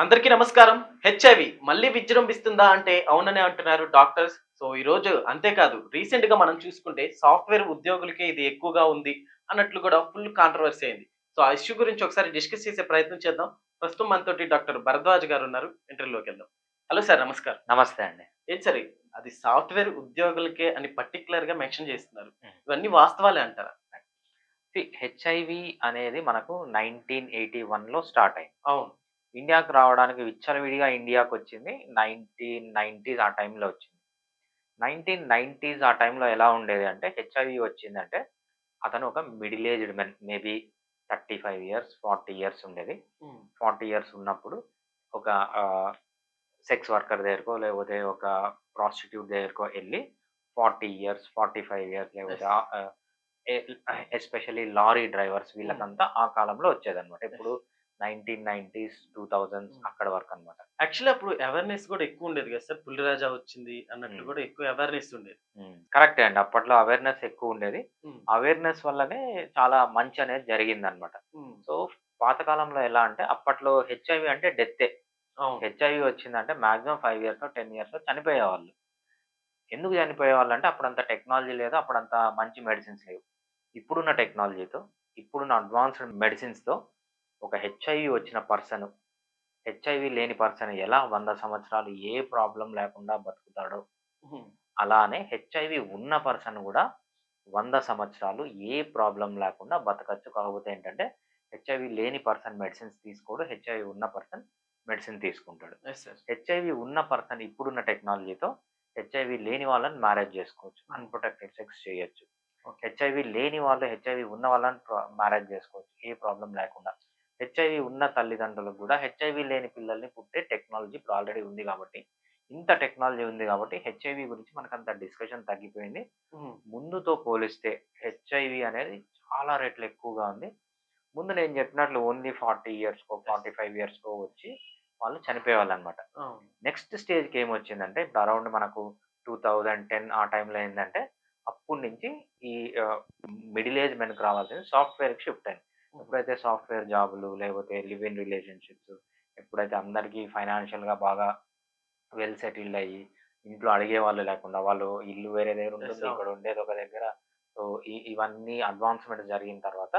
అందరికీ నమస్కారం. హెచ్ఐవి మళ్ళీ విజృంభిస్తుందా అంటే అవుననే అంటున్నారు డాక్టర్స్. సో ఈ రోజు అంతేకాదు రీసెంట్గా మనం చూసుకుంటే సాఫ్ట్వేర్ ఉద్యోగులకే ఇది ఎక్కువగా ఉంది అన్నట్లు కూడా ఫుల్ కాంట్రవర్సీ అయింది. సో ఆ ఇష్యూ గురించి ఒకసారి డిస్కస్ చేసే ప్రయత్నం చేద్దాం. ప్రస్తుతం మనతోటి డాక్టర్ భరద్వాజ్ గారు ఉన్నారు. ఇంటర్వ్యూలోకి వెళ్దాం. హలో సార్ నమస్కారం. నమస్తే అండి. ఏం సరే అది సాఫ్ట్వేర్ ఉద్యోగులకే అని పర్టికులర్గా మెన్షన్ చేస్తున్నారు. ఇవన్నీ వాస్తవాలే అంటారా? హెచ్ఐవి అనేది మనకు నైన్టీన్ ఎయిటీ వన్లో స్టార్ట్ అయింది. అవును. ఇండియాకు రావడానికి విచ్చలవిడిగా ఇండియాకు వచ్చింది నైన్టీన్ నైంటీస్ ఆ టైంలో వచ్చింది. నైన్టీన్ నైంటీస్ ఆ టైంలో ఎలా ఉండేది అంటే హెచ్ఐవి వచ్చిందంటే అతను ఒక middle aged men maybe thirty five years forty years ఉండేది. ఫార్టీ ఇయర్స్ ఉన్నప్పుడు ఒక సెక్స్ వర్కర్ దగ్గరకో లేకపోతే ఒక ప్రాస్టిట్యూట్ దగ్గరకో వెళ్ళి forty years forty five years లేకపోతే ఎస్పెషల్లీ లారీ డ్రైవర్స్ వీళ్ళకంతా ఆ కాలంలో వచ్చేదన్నమాట. ఇప్పుడు nineteen nineties two thousands Hmm. అక్కడ వరకు అనమాట యాక్చువల్లీ అప్పుడు అవేర్నెస్ కూడా ఎక్కువ ఉండేది కదా సార్? పుల్లిరాజా వచ్చింది అన్నట్లు Hmm. కూడా ఎక్కువ అవేర్నెస్ ఉండేది. కరెక్టే అండి. అప్పట్లో అవేర్నెస్ ఎక్కువ ఉండేది. Hmm. అవేర్నెస్ వల్లనే చాలా మంచి అనేది జరిగింది అనమాట Hmm. సో పాతకాలంలో ఎలా అంటే అప్పట్లో హెచ్ఐవి అంటే డెత్తే హెచ్ఐవి వచ్చిందంటే maximum five years ten years చనిపోయేవాళ్ళు. ఎందుకు చనిపోయేవాళ్ళు అంటే అప్పుడంత టెక్నాలజీ లేదు అప్పుడంత మంచి మెడిసిన్స్ లేవు. ఇప్పుడున్న టెక్నాలజీతో ఇప్పుడున్న అడ్వాన్స్డ్ మెడిసిన్స్తో ఒక హెచ్ఐవి వచ్చిన పర్సన్ హెచ్ఐవి లేని పర్సన్ ఎలా వంద సంవత్సరాలు ఏ ప్రాబ్లం లేకుండా బతుకుతాడో. అలానే హెచ్ఐవి ఉన్న పర్సన్ కూడా వంద సంవత్సరాలు ఏ ప్రాబ్లం లేకుండా బతకచ్చు కాకపోతే ఏంటంటే హెచ్ఐవి లేని పర్సన్ మెడిసిన్స్ తీసుకోడు హెచ్ఐవి ఉన్న పర్సన్ మెడిసిన్ తీసుకుంటాడు. హెచ్ఐవి ఉన్న పర్సన్ ఇప్పుడున్న టెక్నాలజీతో హెచ్ఐవి లేని వాళ్ళని మ్యారేజ్ చేసుకోవచ్చు అన్ప్రొటెక్టెడ్ సెక్స్ చేయొచ్చు. హెచ్ఐవి లేని వాళ్ళు హెచ్ఐవి ఉన్న వాళ్ళని మ్యారేజ్ చేసుకోవచ్చు ఏ ప్రాబ్లం లేకుండా హెచ్ఐవి ఉన్న తల్లిదండ్రులకు కూడా హెచ్ఐవి లేని పిల్లల్ని పుట్టే టెక్నాలజీ ఇప్పుడు ఆల్రెడీ ఉంది కాబట్టి ఇంత టెక్నాలజీ ఉంది కాబట్టి హెచ్ఐవి గురించి మనకు అంత డిస్కషన్ తగ్గిపోయింది. ముందుతో పోలిస్తే హెచ్ఐవి అనేది చాలా రేట్లు ఎక్కువగా ఉంది. ముందు నేను చెప్పినట్లు ఓన్లీ ఫార్టీ ఇయర్స్కో ఫార్టీ ఫైవ్ ఇయర్స్కో వచ్చి వాళ్ళు చనిపోయేవాళ్ళు అనమాట నెక్స్ట్ స్టేజ్కి ఏమొచ్చిందంటే ఇప్పుడు అరౌండ్ మనకు టూ థౌజండ్ టెన్ ఆ టైంలో ఏంటంటే అప్పటి నుంచి ఈ మిడిల్ ఏజ్ మెన్కి రావాల్సింది సాఫ్ట్వేర్కి షిఫ్ట్ అయింది. ఎప్పుడైతే సాఫ్ట్వేర్ జాబులు లేకపోతే లివ్ ఇన్ రిలేషన్షిప్స్ ఎప్పుడైతే అందరికీ ఫైనాన్షియల్గా బాగా వెల్ సెటిల్డ్ అయ్యి ఇంట్లో అడిగే వాళ్ళు లేకుండా వాళ్ళు ఇల్లు వేరే దగ్గర ఉంటుంది. ఇక్కడ ఉండేది ఒక దగ్గర. సో ఇవన్నీ అడ్వాన్స్మెంట్ జరిగిన తర్వాత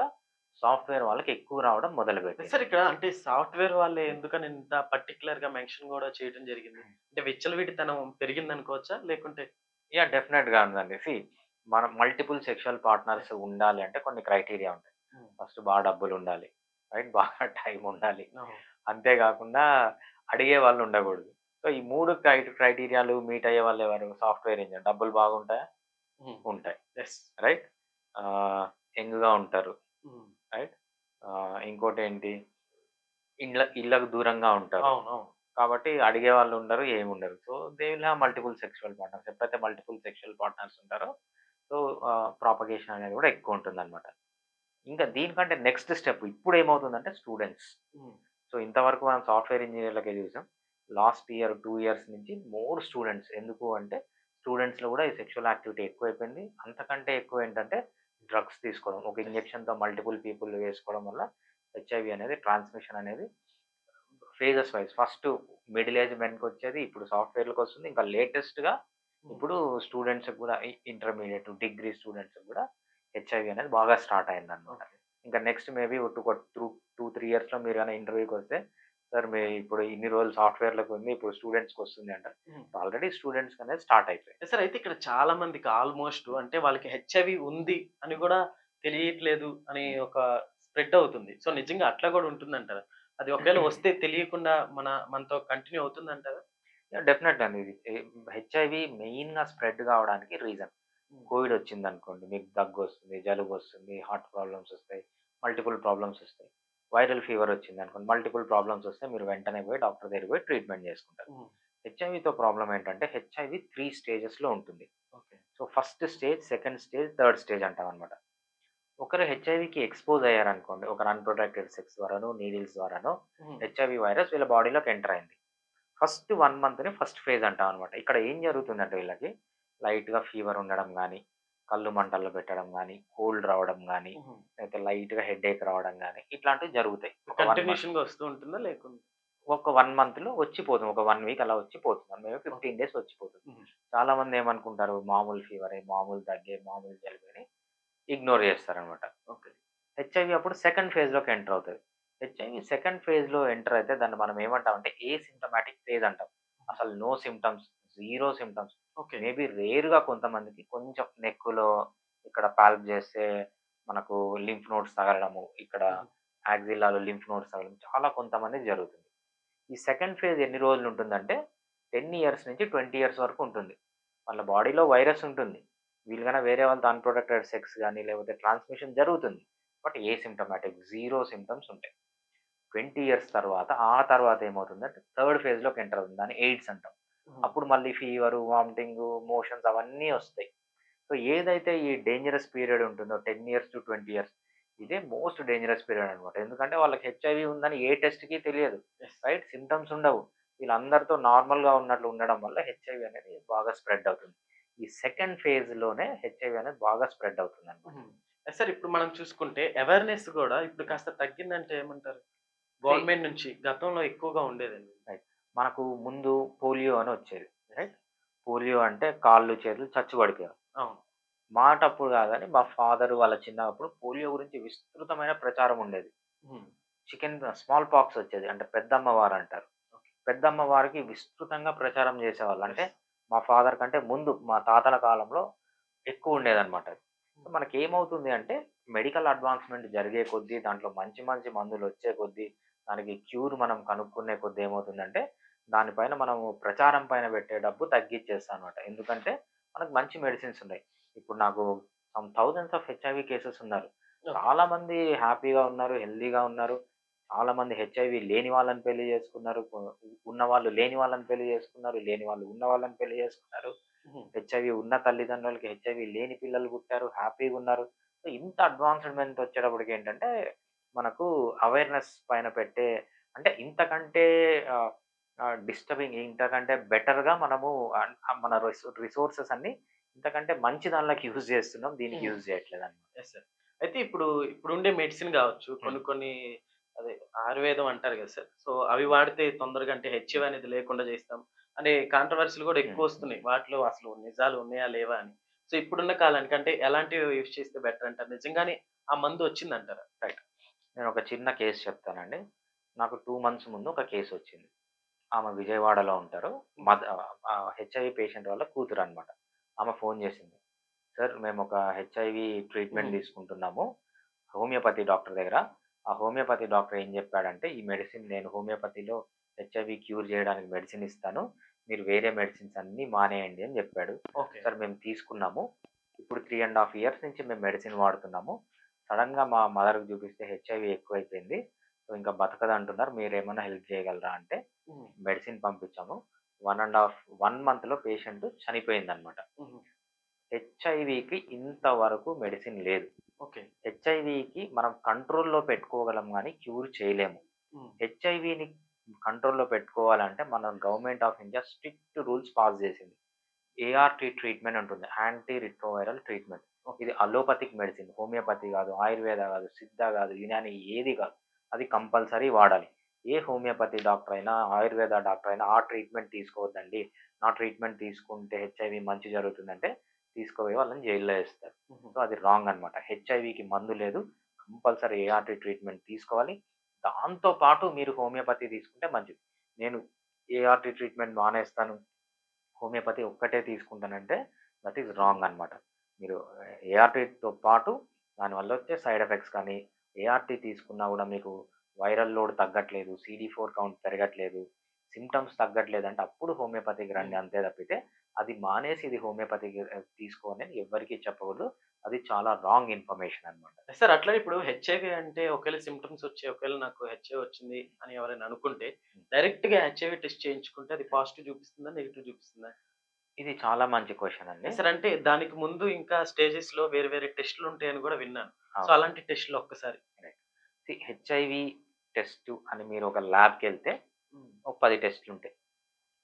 సాఫ్ట్వేర్ వాళ్ళకి ఎక్కువ రావడం మొదలుపెట్టింది. సార్ ఇక్కడ అంటే సాఫ్ట్వేర్ వాళ్ళే ఎందుకని ఇంత పర్టికులర్గా మెన్షన్ కూడా చేయడం జరిగింది? అంటే విచ్చలవిడితనం పెరిగింది అనుకోవచ్చా లేకుంటే యా డెఫినెట్గా ఉందండి. సి మన మల్టిపుల్ సెక్షువల్ పార్ట్నర్స్ ఉండాలి అంటే కొన్ని క్రైటీరియా ఉంటాయి. ఫస్ట్ బాగా డబ్బులు ఉండాలి రైట్? బాగా టైం ఉండాలి అంతేకాకుండా అడిగే వాళ్ళు ఉండకూడదు. సో ఈ మూడు క్రై క్రైటీరియాలు మీట్ అయ్యే వాళ్ళు ఎవరు? Software engineer. డబ్బులు బాగుంటాయా? ఉంటాయి. రైట్? యంగ్గా ఉంటారు. ఆ, ఇంకోటి ఏంటి ఇళ్ళ ఇళ్ళకు దూరంగా ఉంటారు. కాబట్టి అడిగే వాళ్ళు ఉండరు ఏమి ఉండరు so they will have multiple sexual partners. ఎప్పుడైతే మల్టిపుల్ సెక్షువల్ పార్ట్నర్స్ ఉంటారో సో ప్రాపగేషన్ అనేది కూడా ఎక్కువ ఉంటుంది అనమాట ఇంకా దీనికంటే నెక్స్ట్ స్టెప్ ఇప్పుడు ఏమవుతుందంటే స్టూడెంట్స్ Hmm. సో ఇంతవరకు మనం సాఫ్ట్వేర్ ఇంజనీర్లకే చూసాం. లాస్ట్ ఇయర్ టూ ఇయర్స్ నుంచి మోర్ స్టూడెంట్స్ ఎందుకు అంటే స్టూడెంట్స్లో కూడా ఈ సెక్షువల్ యాక్టివిటీ ఎక్కువైపోయింది. అంతకంటే ఎక్కువ ఏంటంటే డ్రగ్స్ తీసుకోవడం. ఒక ఇంజెక్షన్తో మల్టిపుల్ పీపుల్ వేసుకోవడం వల్ల హెచ్ఐవి అనేది ట్రాన్స్మిషన్ అనేది phases wise first middle age మెన్కి వచ్చేది ఇప్పుడు సాఫ్ట్వేర్లకు వస్తుంది. ఇంకా లేటెస్ట్గా ఇప్పుడు స్టూడెంట్స్ కూడా ఇంటర్మీడియట్ డిగ్రీ స్టూడెంట్స్ కూడా హెచ్ఐవి అనేది బాగా స్టార్ట్ అయింది అనమాట ఇంకా next maybe two two two three ఇయర్స్లో మీరు కానీ ఇంటర్వ్యూకి వస్తే సార్ మీ ఇప్పుడు ఇన్ని రోజులు సాఫ్ట్వేర్లకు ఉంది ఇప్పుడు స్టూడెంట్స్కి వస్తుంది అంటారు. Hmm. ఆల్రెడీ స్టూడెంట్స్ అనేది స్టార్ట్ అయిపోయింది. సార్ అయితే ఇక్కడ చాలా మందికి ఆల్మోస్ట్ అంటే వాళ్ళకి హెచ్ఐవి ఉంది అని కూడా తెలియట్లేదు అని ఒక స్ప్రెడ్ అవుతుంది. సో నిజంగా అట్లా కూడా ఉంటుందంటారా? అది ఒకవేళ వస్తే తెలియకుండా మన మనతో కంటిన్యూ అవుతుందంటారా? డెఫినెట్ అండి. ఇది హెచ్ఐవి మెయిన్గా స్ప్రెడ్ కావడానికి రీజన్ కోవిడ్ వచ్చింది అనుకోండి మీకు దగ్గు వస్తుంది జలుబు వస్తుంది హార్ట్ ప్రాబ్లమ్స్ వస్తాయి మల్టిపుల్ ప్రాబ్లమ్స్ వస్తాయి. వైరల్ ఫీవర్ వచ్చింది అనుకోండి మల్టిపుల్ ప్రాబ్లమ్స్ వస్తే మీరు వెంటనే పోయి డాక్టర్ దగ్గర పోయి ట్రీట్మెంట్ చేసుకుంటారు. హెచ్ఐవితో ప్రాబ్లం ఏంటంటే హెచ్ఐవి త్రీ స్టేజెస్లో ఉంటుంది. So first stage second stage third stage అంటాం అనమాట ఒకరు హెచ్ఐవికి ఎక్స్పోజ్ అయ్యారనుకోండి ఒకరు అన్ప్రొటెక్టెడ్ సెక్స్ ద్వారానో నీడిల్స్ ద్వారానో హెచ్ఐవి వైరస్ వీళ్ళ బాడీలోకి ఎంటర్ అయింది. ఫస్ట్ వన్ మంత్ని ఫస్ట్ ఫేజ్ అంటాం అనమాట ఇక్కడ ఏం జరుగుతుందంటే వీళ్ళకి లైట్గా ఫీవర్ ఉండడం కానీ కళ్ళు మంటల్లో పెట్టడం కానీ కోల్డ్ రావడం కానీ లేకపోతే లైట్గా హెడ్ ఏక్ రావడం కానీ ఇట్లాంటివి జరుగుతాయి. ఒక one month. కంటిన్యూషన్గా వస్తూ ఉంటుందా లేకుండా ఒక వన్ మంత్లో వచ్చిపోతుంది. ఒక వన్ వీక్ అలా వచ్చిపోతుంది. వీక్ ఫిఫ్టీన్ డేస్ వచ్చిపోతుంది. చాలా మంది ఏమనుకుంటారు? మామూలు ఫీవర్ మామూలు తగ్గే మామూలు జలుబు అని ఇగ్నోర్ చేస్తారనమాట ఓకే. హెచ్ఐవి అప్పుడు సెకండ్ ఫేజ్లోకి ఎంటర్ అవుతుంది. హెచ్ఐవి సెకండ్ ఫేజ్లో ఎంటర్ అయితే దాన్ని మనం ఏమంటాం అంటే ఏ సిమ్టమాటిక్ ఫేజ్ అంటాం. అసలు no symptoms zero symptoms maybe రేరుగా కొంతమందికి కొంచెం నెక్కులో ఇక్కడ పాల్ప్ చేస్తే మనకు లింఫ్ నోట్స్ తగలడము ఇక్కడ యాక్సిల్లాలో లింఫ్ నోట్స్ తగలడం చాలా కొంతమంది జరుగుతుంది. ఈ సెకండ్ ఫేజ్ ఎన్ని రోజులు ఉంటుందంటే టెన్ ఇయర్స్ నుంచి ట్వంటీ ఇయర్స్ వరకు ఉంటుంది. వాళ్ళ బాడీలో వైరస్ ఉంటుంది. వీళ్ళకన్నా వేరే వాళ్ళతో అన్ప్రొటెక్టెడ్ సెక్స్ కానీ లేకపోతే ట్రాన్స్మిషన్ జరుగుతుంది. But asymptomatic zero symptoms ఉంటాయి. ట్వంటీ ఇయర్స్ తర్వాత ఆ తర్వాత ఏమవుతుందంటే థర్డ్ ఫేజ్లోకి ఎంటర్ అవుతుంది. దాన్ని ఎయిడ్స్ అంటాం. అప్పుడు మళ్ళీ ఫీవర్ వామిటింగ్ మోషన్స్ అవన్నీ వస్తాయి. సో ఏదైతే ఈ డేంజరస్ పీరియడ్ ఉంటుందో ten years to twenty years ఇదే మోస్ట్ డేంజరస్ పీరియడ్ అనమాట ఎందుకంటే వాళ్ళకి హెచ్ఐవి ఉందని ఏ టెస్ట్కి తెలియదు. రైట్ సిమ్టమ్స్ ఉండవు. వీళ్ళందరితో నార్మల్గా ఉన్నట్లు ఉండడం వల్ల హెచ్ఐవి అనేది బాగా స్ప్రెడ్ అవుతుంది. ఈ సెకండ్ ఫేజ్లోనే హెచ్ఐవి అనేది బాగా స్ప్రెడ్ అవుతుంది అనమాట సార్ ఇప్పుడు మనం చూసుకుంటే అవేర్నెస్ కూడా ఇప్పుడు కాస్త తగ్గిందంటే ఏమంటారు? గవర్నమెంట్ నుంచి గతంలో ఎక్కువగా ఉండేదండి. మనకు ముందు పోలియో అని వచ్చేది రైట్ పోలియో అంటే కాళ్ళు చేతులు చచ్చుబడిపోయారు అవును. మాట అప్పుడు కాదని మా ఫాదర్ వాళ్ళ చిన్నప్పుడు పోలియో గురించి విస్తృతమైన ప్రచారం ఉండేది. చికెన్ స్మాల్ పాక్స్ వచ్చేది అంటే పెద్దమ్మ వారు అంటారు. పెద్దమ్మ వారికి విస్తృతంగా ప్రచారం చేసేవాళ్ళు. అంటే మా ఫాదర్ కంటే ముందు మా తాతల కాలంలో ఎక్కువ ఉండేదన్నమాట మనకి ఏమవుతుంది అంటే మెడికల్ అడ్వాన్స్మెంట్ జరిగే కొద్దీ దాంట్లో మంచి మంచి మందులు వచ్చే కొద్దీ దానికి క్యూర్ మనం కనుక్కునే కొద్దీ ఏమవుతుందంటే దానిపైన మనము ప్రచారం పైన పెట్టే డబ్బు తగ్గించేస్తాం అనమాట ఎందుకంటే మనకు మంచి మెడిసిన్స్ ఉన్నాయి. ఇప్పుడు నాకు some thousands of HIV cases ఉన్నారు. చాలా మంది హ్యాపీగా ఉన్నారు హెల్దీగా ఉన్నారు. చాలా మంది హెచ్ఐవి లేని వాళ్ళని పెళ్ళి చేసుకున్నారు. ఉన్న వాళ్ళు లేని వాళ్ళని పెళ్ళి చేసుకున్నారు. లేని వాళ్ళు ఉన్న వాళ్ళని పెళ్ళి చేసుకున్నారు. హెచ్ఐవి ఉన్న తల్లిదండ్రులకి హెచ్ఐవి లేని పిల్లలు పుట్టారు హ్యాపీగా ఉన్నారు. సో ఇంత అడ్వాన్స్మెంట్ వచ్చేటప్పటికి ఏంటంటే మనకు అవేర్నెస్ పైన పెట్టే అంటే ఇంతకంటే డిస్టర్బింగ్ ఇంతకంటే బెటర్గా మనము మన రిసోర్సెస్ అన్ని ఇంతకంటే మంచి దానిలోకి యూజ్ చేస్తున్నాం దీనికి. యూజ్ చేయట్లేదు అనమాట ఎస్ సార్. అయితే ఇప్పుడు ఇప్పుడు ఉండే మెడిసిన్ కావచ్చు కొన్ని కొన్ని అదే ఆయుర్వేదం అంటారు కదా సార్. సో అవి వాడితే తొందరగా అంటే హెచ్ఐవి అనేది లేకుండా చేస్తాం అనే కాంట్రవర్సీలు కూడా ఎక్కువ. వస్తున్నాయి. వాటిలో అసలు నిజాలు ఉన్నాయా లేవా అని. సో ఇప్పుడున్న కాలానికి అంటే ఎలాంటివి యూజ్ చేస్తే బెటర్ అంటారు? నిజంగానే ఆ మందు వచ్చిందంటారా? నేను ఒక చిన్న కేసు చెప్తానండి. నాకు టూ మంత్స్ ముందు ఒక కేసు వచ్చింది. ఆమె విజయవాడలో ఉంటారు. మద హెచ్ఐవి పేషెంట్ వాళ్ళ కూతురు అనమాట ఆమె ఫోన్ చేసింది. సార్ మేము ఒక హెచ్ఐవి ట్రీట్మెంట్. తీసుకుంటున్నాము. హోమియోపతి డాక్టర్ దగ్గర. ఆ హోమియోపతి డాక్టర్ ఏం చెప్పాడంటే ఈ మెడిసిన్ నేను హోమియోపతిలో హెచ్ఐవి క్యూర్ చేయడానికి మెడిసిన్ ఇస్తాను. మీరు వేరే మెడిసిన్స్ అన్నీ మానేయండి అని చెప్పాడు. ఓకే. సార్ మేము తీసుకున్నాము. ఇప్పుడు త్రీ అండ్ హాఫ్ ఇయర్స్ నుంచి మేము మెడిసిన్ వాడుతున్నాము. సడన్గా మా మదర్కి చూపిస్తే హెచ్ఐవి ఎక్కువైపోయింది. సో ఇంకా బతకదు అంటున్నారు మీరు ఏమైనా హెల్ప్ చేయగలరా అంటే మెడిసిన్ పంపించాము. వన్ అండ్ హాఫ్ వన్ మంత్లో పేషెంట్ చనిపోయింది అనమాట హెచ్ఐవికి ఇంతవరకు మెడిసిన్ లేదు. ఓకే. హెచ్ఐవికి మనం కంట్రోల్లో పెట్టుకోగలం కానీ క్యూర్ చేయలేము. హెచ్ఐవిని కంట్రోల్లో పెట్టుకోవాలంటే మన government of India strict rules pass చేసింది. ఏఆర్టీ ట్రీట్మెంట్ ఉంటుంది. Anti retroviral treatment. ఇది అలోపతిక్ మెడిసిన్ హోమియోపతి కాదు ఆయుర్వేద కాదు సిద్ధ కాదు యునాని ఏది కాదు అది కంపల్సరీ వాడాలి. ఏ హోమియోపతి డాక్టర్ అయినా ఆయుర్వేద డాక్టర్ అయినా ఆ ట్రీట్మెంట్ తీసుకోవద్దండి. నా ట్రీట్మెంట్ తీసుకుంటే హెచ్ఐవి మంచి జరుగుతుందంటే తీసుకోపోయి వాళ్ళని జైల్లో వేస్తారు. సో అది రాంగ్ అనమాట హెచ్ఐవికి మందు లేదు కంపల్సరీ ఏఆర్టీ ట్రీట్మెంట్ తీసుకోవాలి. దాంతో పాటు మీరు హోమియోపతి తీసుకుంటే మంచిది. నేను ఏఆర్టీ ట్రీట్మెంట్ మానేస్తాను హోమియోపతి ఒక్కటే తీసుకుంటానంటే దట్ ఈస్ రాంగ్ అనమాట మీరు ఏఆర్టీతో పాటు దానివల్ల వచ్చే సైడ్ ఎఫెక్ట్స్ కానీ ఏఆర్టీ తీసుకున్నా కూడా మీకు వైరల్ లోడ్ తగ్గట్లేదు సిడి ఫోర్ కౌంట్ పెరగట్లేదు సిమ్టమ్స్ తగ్గట్లేదు అంటే అప్పుడు హోమియోపతికి రండి అంతే తప్పితే అది మానేసి ఇది హోమియోపతికి తీసుకోని ఎవరికి చెప్పకూడదు. అది చాలా రాంగ్ ఇన్ఫర్మేషన్ అనమాట సార్ అట్లా ఇప్పుడు హెచ్ఐవి అంటే ఒకవేళ సిమ్టమ్స్ వచ్చి ఒకవేళ నాకు హెచ్ఐవి వచ్చింది అని ఎవరైనా అనుకుంటే డైరెక్ట్గా హెచ్ఐవి టెస్ట్ చేయించుకుంటే అది పాజిటివ్ చూపిస్తుందా నెగిటివ్ చూపిస్తుందా? ఇది చాలా మంచి క్వశ్చన్ అండి. సార్ అంటే దానికి ముందు ఇంకా స్టేజెస్లో వేరే వేరే టెస్టులు ఉంటాయని కూడా విన్నాను. సో అలాంటి టెస్టులు ఒక్కసారి. హెచ్ఐవి టెస్ట్ అని మీరు ఒక ల్యాబ్కి వెళ్తే ఒక పది టెస్ట్లు ఉంటాయి.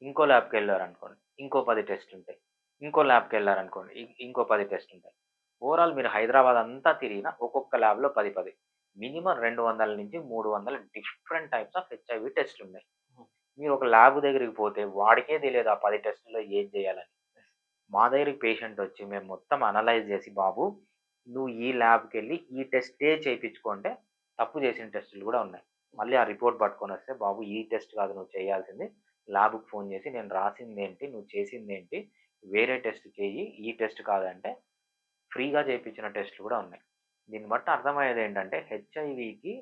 ఇంకో ల్యాబ్కి వెళ్ళారు అనుకోండి ఇంకో పది టెస్ట్లు ఉంటాయి. ఇంకో ల్యాబ్కి వెళ్ళారు అనుకోండి ఇం- ఇంకో పది టెస్ట్లు ఉంటాయి. ఓవరాల్ మీరు హైదరాబాద్ అంతా తిరిగినా ఒక్కొక్క ల్యాబ్లో పది పది. మినిమం రెండు వందల నుంచి మూడు వందల డిఫరెంట్ టైప్స్ ఆఫ్ హెచ్ఐవి టెస్ట్లు ఉన్నాయి. మీరు ఒక ల్యాబ్ దగ్గరికి పోతే వాడికే తెలియదు ఆ పది టెస్టుల్లో ఏం చేయాలని. మా దగ్గరికి పేషెంట్ వచ్చి మేము మొత్తం అనలైజ్ చేసి బాబు నువ్వు ఈ ల్యాబ్కి వెళ్ళి ఈ టెస్టే చేయించుకుంటే తప్పు చేసిన టెస్టులు కూడా ఉన్నాయి. మళ్ళీ ఆ రిపోర్ట్ పట్టుకొని వస్తే బాబు ఈ టెస్ట్ కాదు నువ్వు చేయాల్సింది. ల్యాబ్కి ఫోన్ చేసి నేను రాసింది ఏంటి నువ్వు చేసింది ఏంటి వేరే టెస్ట్ చేయి ఈ టెస్ట్ కాదంటే ఫ్రీగా చేయించిన టెస్టులు కూడా ఉన్నాయి. దీన్ని బట్టి అర్థమయ్యేది ఏంటంటే హెచ్ఐవికి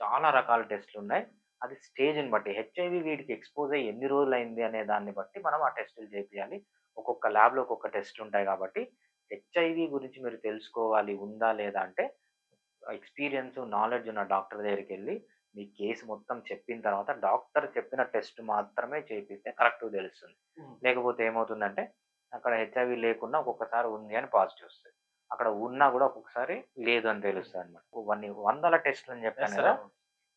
చాలా రకాల టెస్టులు ఉన్నాయి. అది స్టేజ్ని బట్టి హెచ్ఐవి వీడికి ఎక్స్పోజ్ అయ్యి ఎన్ని రోజులు అయింది అనే దాన్ని బట్టి మనం ఆ టెస్టులు చేయించాలి ఒక్కొక్క ల్యాబ్లో ఒక్కొక్క టెస్ట్లు ఉంటాయి కాబట్టి హెచ్ఐవి గురించి మీరు తెలుసుకోవాలి ఉందా లేదా అంటే ఎక్స్పీరియన్స్ నాలెడ్జ్ ఉన్న డాక్టర్ దగ్గరికి వెళ్ళి మీ కేసు మొత్తం చెప్పిన తర్వాత డాక్టర్ చెప్పిన టెస్ట్ మాత్రమే చేపిస్తే కరెక్ట్గా తెలుస్తుంది. లేకపోతే ఏమవుతుందంటే అక్కడ హెచ్ఐవి లేకున్నా ఒక్కొక్కసారి ఉంది అని పాజిటివ్ వస్తుంది. అక్కడ ఉన్నా కూడా ఒక్కొక్కసారి లేదు అని తెలుస్తుంది అనమాట వందల టెస్ట్లు అని చెప్పాను కదా?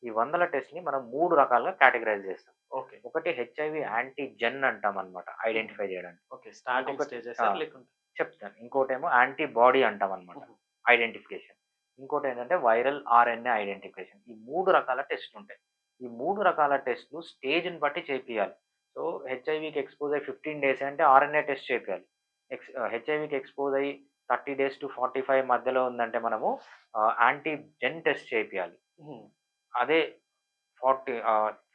ఈ వందల టెస్ట్ని మనం మూడు రకాలుగా కేటగరైజ్ చేస్తాం. ఓకే. ఒకటి హెచ్ఐవి యాంటీ జెన్ అంటాం అనమాట ఐడెంటిఫై చేయడానికి. ఓకే స్టార్టింగ్ స్టేజెస్ చెప్తాను. ఇంకోటేమో యాంటీబాడీ అంటాం అనమాట ఐడెంటిఫికేషన్. ఇంకోటి ఏంటంటే వైరల్ ఆర్ఎన్ఏ ఐడెంటిఫికేషన్. ఈ మూడు రకాల టెస్ట్లు ఉంటాయి. ఈ మూడు రకాల టెస్ట్లు స్టేజ్ని బట్టి చేపియాలి. సో హెచ్ఐవికి ఎక్స్పోజ్ అయ్యి ఫిఫ్టీన్ డేస్ అంటే ఆర్ఎన్ఏ టెస్ట్ చేపియాలి. ఎక్స్ హెచ్ఐవికి ఎక్స్పోజ్ అయ్యి thirty days to forty five మధ్యలో ఉందంటే మనము యాంటీ జెన్ టెస్ట్ చేపియాలి. అదే ఫార్టీ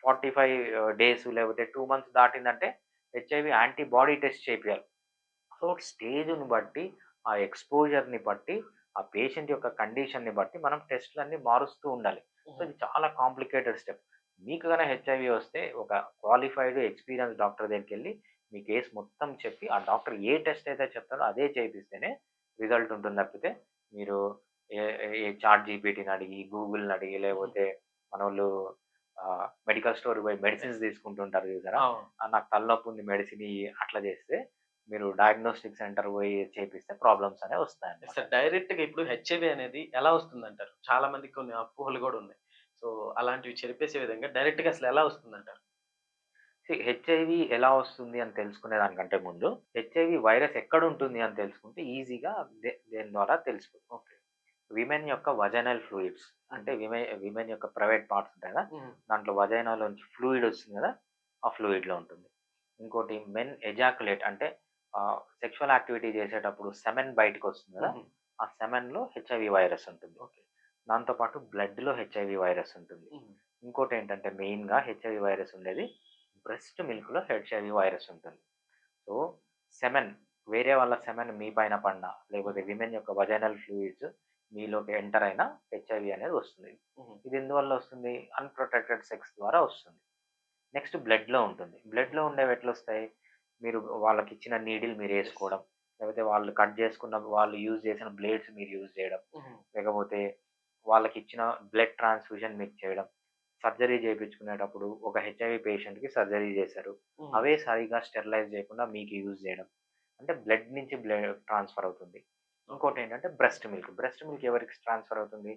ఫార్టీ ఫైవ్ డేస్ లేకపోతే టూ మంత్స్ దాటిందంటే హెచ్ఐవి యాంటీబాడీ టెస్ట్ చేపియాలి. సో స్టేజ్ని బట్టి ఆ ఎక్స్పోజర్ని బట్టి ఆ పేషెంట్ యొక్క కండిషన్ని బట్టి మనం టెస్ట్లన్నీ మారుస్తూ ఉండాలి. సో ఇది చాలా కాంప్లికేటెడ్ స్టెప్. మీకు కనుక హెచ్ఐవి వస్తే ఒక క్వాలిఫైడ్ ఎక్స్పీరియన్స్ డాక్టర్ దగ్గరికి వెళ్ళి మీ కేసు మొత్తం చెప్పి ఆ డాక్టర్ ఏ టెస్ట్ అయితే చెప్తారో అదే చేపిస్తేనే రిజల్ట్ ఉంటుంది తప్పితే మీరు ఏ ఏ చాట్ జీపీటీని అడిగి గూగుల్ని అడిగి లేకపోతే మన వాళ్ళు మెడికల్ స్టోర్ పోయి మెడిసిన్స్ తీసుకుంటుంటారు చూసారా? నాకు తలనొప్పి ఉంది మెడిసిన్ అట్లా చేస్తే మీరు డయాగ్నోస్టిక్ సెంటర్ పోయి చేపిస్తే ప్రాబ్లమ్స్ అనేవి వస్తాయి సార్ డైరెక్ట్గా ఇప్పుడు హెచ్ఐవి అనేది ఎలా వస్తుంది అంటారు చాలా మందికి కొన్ని అపోహలు కూడా ఉన్నాయి. సో అలాంటివి చెరిపేసే విధంగా డైరెక్ట్గా అసలు ఎలా వస్తుంది అంటారు హెచ్ఐవి ఎలా వస్తుంది అని తెలుసుకునే దానికంటే ముందు హెచ్ఐవి వైరస్ ఎక్కడ ఉంటుంది అని తెలుసుకుంటే ఈజీగా దేని ద్వారా తెలుసుకుంది ఓకే విమెన్ యొక్క వజైనల్ ఫ్లూయిడ్స్ అంటే విమెన్ విమెన్ యొక్క ప్రైవేట్ పార్ట్స్ ఉంటాయి కదా? దాంట్లో వజైనాలోంచి ఫ్లూయిడ్ వస్తుంది కదా? ఆ ఫ్లూయిడ్లో ఉంటుంది. ఇంకోటి మెన్ ఎజాకులేట్ అంటే సెక్షువల్ యాక్టివిటీ చేసేటప్పుడు సెమెన్ బయటకు వస్తుంది కదా? ఆ సెమెన్లో హెచ్ఐవి వైరస్ ఉంటుంది. ఓకే దాంతోపాటు బ్లడ్లో హెచ్ఐవి వైరస్ ఉంటుంది. ఇంకోటి ఏంటంటే మెయిన్గా హెచ్ఐవి వైరస్ ఉండేది బ్రెస్ట్ మిల్క్లో హెచ్ఐవి వైరస్ ఉంటుంది. సో సెమెన్ వేరే వాళ్ళ సెమెన్ మీ పైన పడినా లేకపోతే విమెన్ యొక్క వజైనల్ ఫ్లూయిడ్స్ మీలోకి ఎంటర్ అయినా హెచ్ఐవి అనేది వస్తుంది. ఇది ఎందువల్ల వస్తుంది? అన్ప్రొటెక్టెడ్ సెక్స్ ద్వారా వస్తుంది. నెక్స్ట్ బ్లడ్లో ఉంటుంది. బ్లడ్లో ఉండేవి ఎట్లా వస్తాయి? మీరు వాళ్ళకి ఇచ్చిన నీడిల్ మీరు వేసుకోవడం లేకపోతే వాళ్ళు కట్ చేసుకున్న వాళ్ళు యూజ్ చేసిన బ్లేడ్స్ మీరు యూజ్ చేయడం లేకపోతే వాళ్ళకి ఇచ్చిన బ్లడ్ ట్రాన్స్ఫ్యూజన్ మీకు చేయడం. సర్జరీ చేయించుకునేటప్పుడు ఒక హెచ్ఐవి పేషెంట్కి సర్జరీ చేశారు. అవే సరిగా స్టెరిలైజ్ చేయకుండా మీకు యూజ్ చేయడం. అంటే బ్లడ్ నుంచి బ్లడ్ ట్రాన్స్ఫర్ అవుతుంది. ఇంకోటి ఏంటంటే బ్రెస్ట్ మిల్క్. బ్రెస్ట్ మిల్క్ ఎవరికి ట్రాన్స్ఫర్ అవుతుంది?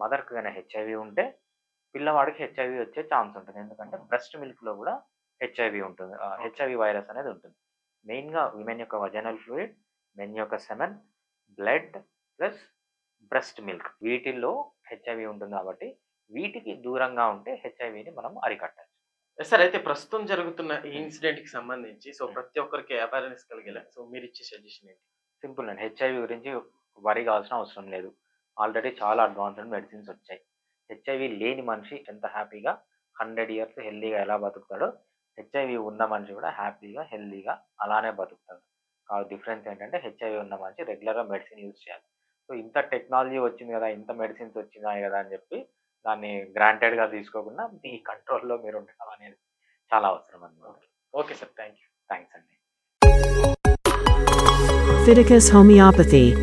మదర్కి కనుక హెచ్ఐవి ఉంటే పిల్లవాడికి హెచ్ఐవి వచ్చే ఛాన్స్ ఉంటుంది. ఎందుకంటే బ్రెస్ట్ మిల్క్లో కూడా హెచ్ఐవి ఉంటుంది. హెచ్ఐవి వైరస్ అనేది ఉంటుంది. మెయిన్గా విమెన్ యొక్క వజనల్ ఫ్లూయిడ్ మెన్ యొక్క semen blood plus breast milk వీటిల్లో హెచ్ఐవి ఉంటుంది కాబట్టి వీటికి దూరంగా ఉంటే హెచ్ఐవిని మనం అరికట్టచ్చు. సార్ అయితే ప్రస్తుతం జరుగుతున్న ఈ ఇన్సిడెంట్కి సంబంధించి సో ప్రతి ఒక్కరికి అవేర్నెస్ కలిగేలా? సో మీరు ఇచ్చే సజెషన్ ఏంటి? సింపుల్ అండి. హెచ్ఐవి గురించి వరి కావాల్సిన అవసరం లేదు. ఆల్రెడీ చాలా అడ్వాన్స్డ్ మెడిసిన్స్ వచ్చాయి. హెచ్ఐవి లేని మనిషి ఎంత హ్యాపీగా హండ్రెడ్ ఇయర్స్ హెల్దీగా ఎలా బతుకుతాడో హెచ్ఐవి ఉన్న మనిషి కూడా హ్యాపీగా హెల్దీగా అలానే బతుకుతాడు. కాబట్టి డిఫరెన్స్ ఏంటంటే హెచ్ఐవి ఉన్న మనిషి రెగ్యులర్గా మెడిసిన్ యూజ్ చేయాలి. సో ఇంత టెక్నాలజీ వచ్చింది కదా ఇంత మెడిసిన్స్ వచ్చినాయి కదా అని చెప్పి దాన్ని గ్రాంటెడ్గా తీసుకోకుండా మీ కంట్రోల్లో మీరు ఉండడం అనేది చాలా అవసరం అన్నమాట. Okay. Sir. Thank you thanks అండి. Fiticus Homeopathy.